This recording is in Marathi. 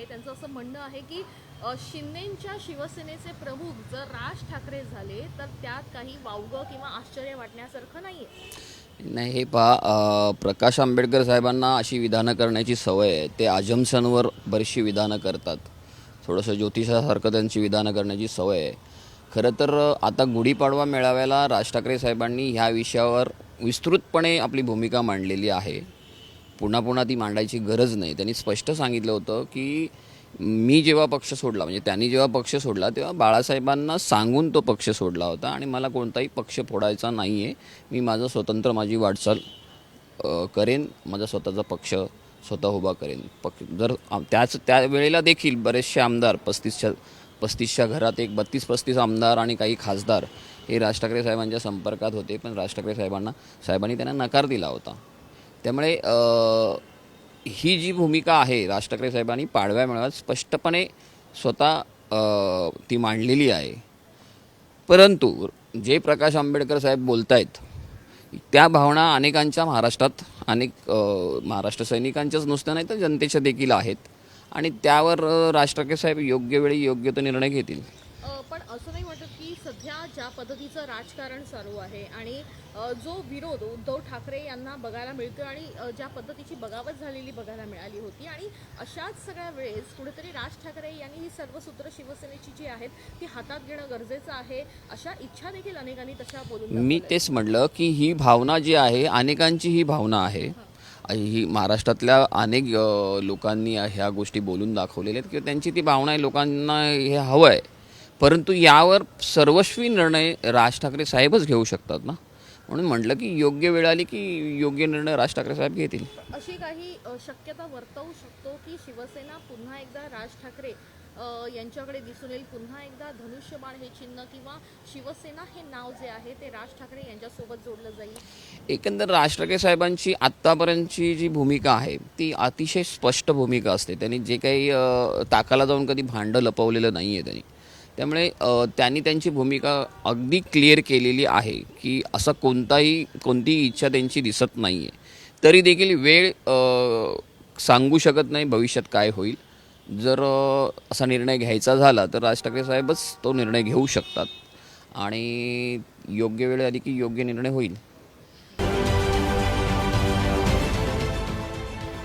आहे. त्यांचं असं म्हणणं आहे की शिंदेंच्या शिवसेनेचे प्रमुख जर राज ठाकरे झाले तर त्यात काही वावगं किंवा आश्चर्य वाटण्यासारखं नाही नाही हे पहा प्रकाश आंबेडकर साहेबांना अशी विधानं करण्याची सवय आहे. ते आजमसनवर बरीचशी विधानं करतात. थोडंसं ज्योतिषासारखं त्यांची विधानं करण्याची सवय आहे. खरं तर आता गुढीपाडवा मेळाव्याला राज ठाकरे साहेबांनी ह्या विषयावर विस्तृतपणे आपली भूमिका मांडलेली आहे. पुन्हा पुन्हा ती मांडायची गरज नाही. त्यांनी स्पष्ट सांगितलं होतं की मी जेव्हा पक्ष सोडला म्हणजे त्यांनी जेव्हा पक्ष सोडला तेव्हा बाळासाहेबांना सांगून तो पक्ष सोडला होता आणि मला कोणताही पक्ष फोडायचा नाही आहे मी माझं स्वतंत्र माझी वाटचाल करेन. माझा स्वतःचा पक्ष स्वतः उभा करेन. पक्ष जर त्याच त्यावेळेला देखील बरेचसे आमदार पस्तीसच्या पस्तीसच्या घरात एक बत्तीस पस्तीस आमदार आणि काही खासदार हे राज ठाकरे साहेबांच्या संपर्कात होते. पण राज ठाकरे साहेबांना साहेबांनी त्यांना नकार दिला होता. त्यामुळे ही जी भूमिका आहे राज ठाकरे साहेबांनी पाडव्या मेळाव्यात स्पष्टपणे स्वतः ती मांडलेली आहे. परंतु जे प्रकाश आंबेडकर साहेब बोलत आहेत त्या भावना अनेकांच्या महाराष्ट्रात अनेक महाराष्ट्र सैनिकांच्याच नुसत्या नाही तर जनतेच्या देखील आहेत. आणि त्यावर राज ठाकरे साहेब योग्य वेळी योग्य तो निर्णय घेतील अ, पण असं नाही वाटत की सध्या ज्या पद्धतीचं राजकारण चालू आहे आणि जो विरोध उद्धव ठाकरे यांना बघायला मिळतोय आणि ज्या पद्धतीची बगावत झालेली बघायला मिळाली होती आणि अशाच सगळ्या वेळेस कुठेतरी राज ठाकरे यांनी ही सर्व सूत्र शिवसेनेची जी आहेत ती हातात घेणं गरजेचं आहे अशा इच्छा देखील अनेकांनी तशा बोलून मी. तेच म्हटलं की ही भावना जी आहे अनेकांची ही भावना आहे. ही. महाराष्ट्रातल्या अनेक लोकांनी ह्या गोष्टी बोलून दाखवलेल्या आहेत किंवा त्यांची ती भावना आहे लोकांना हे हवं आहे. परंतु यावर सर्वस्वी निर्णय राज ठाकरे साहेबच घेऊ शकतात ना? म्हणून म्हटलं की योग्य वेळ आली की योग्य निर्णय राज ठाकरे साहेब घेतील. अशी काही शक्यता वर्तवू शकतो की शिवसेना पुन्हा एकदा राज ठाकरे यांच्याकडे दिसून येईल? पुन्हा एकदा धनुष्यबाण हे चिन्ह किंवा शिवसेना हे नाव जे आहे ते राज ठाकरे यांच्यासोबत जोडलं जाईल? एकंदर राज ठाकरे साहेबांची आत्तापर्यंतची जी भूमिका आहे ती अतिशय स्पष्ट भूमिका असते. त्यांनी जे काही ताकाला जाऊन कधी भांडं लपवलेलं नाही आहे त्यांनी. त्यामुळे त्यांनी त्यांची भूमिका अगदी क्लिअर केलेली आहे की असा कोणताही कोणतीही इच्छा त्यांची दिसत नाही आहे तरी देखील वेळ सांगू शकत नाही भविष्यात काय होईल. जर असा निर्णय घ्यायचा झाला तर राज ठाकरे साहेबच तो निर्णय घेऊ शकतात. आणि योग्य वेळ आली की योग्य निर्णय होईल.